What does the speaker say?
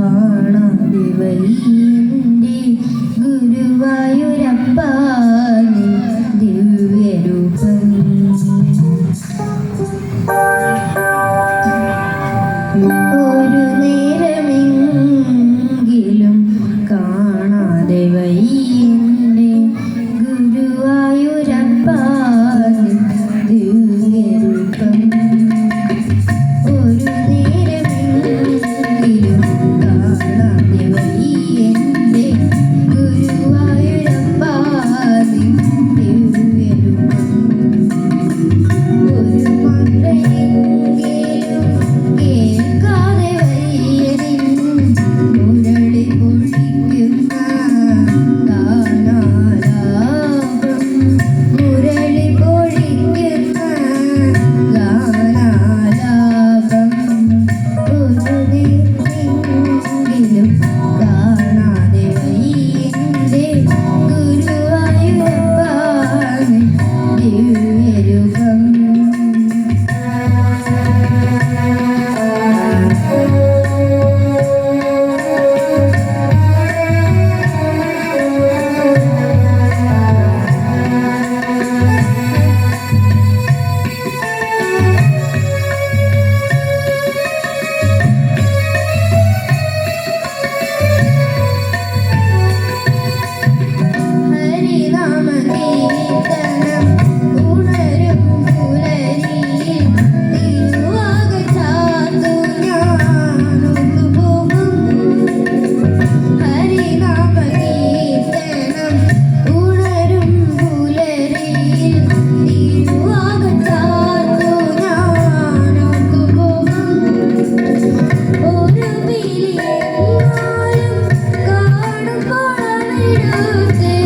കാണാതെ വയ്യന്റെ ഗുരുവായൂരപ്പ. birthday